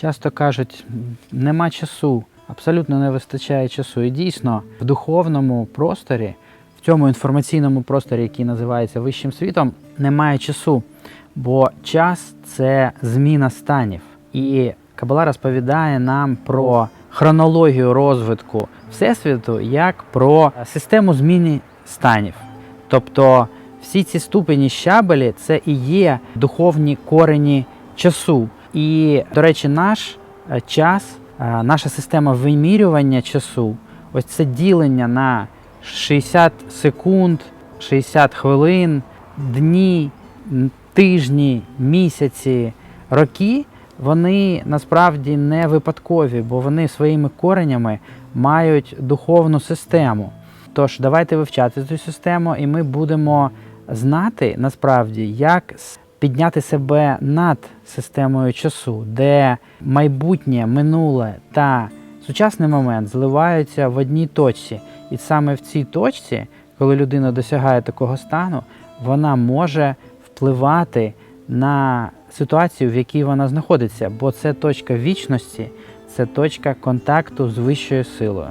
Часто кажуть, нема часу, абсолютно не вистачає часу. І дійсно, в духовному просторі, в цьому інформаційному просторі, який називається вищим світом, немає часу. Бо час це зміна станів. І Кабала розповідає нам про хронологію розвитку Всесвіту як про систему зміни станів. Тобто всі ці ступені щабелі це і є духовні корені часу. І, до речі, наш е, час, е, наша система вимірювання часу, ось це ділення на 60 секунд, 60 хвилин, дні, тижні, місяці, роки, вони насправді не випадкові, бо вони своїми коренями мають духовну систему. Тож давайте вивчати цю систему, і ми будемо знати насправді, як підняти себе над системою часу, де майбутнє, минуле та сучасний момент зливаються в одній точці. І саме в цій точці, коли людина досягає такого стану, вона може впливати на ситуацію, в якій вона знаходиться, бо це точка вічності, це точка контакту з вищою силою.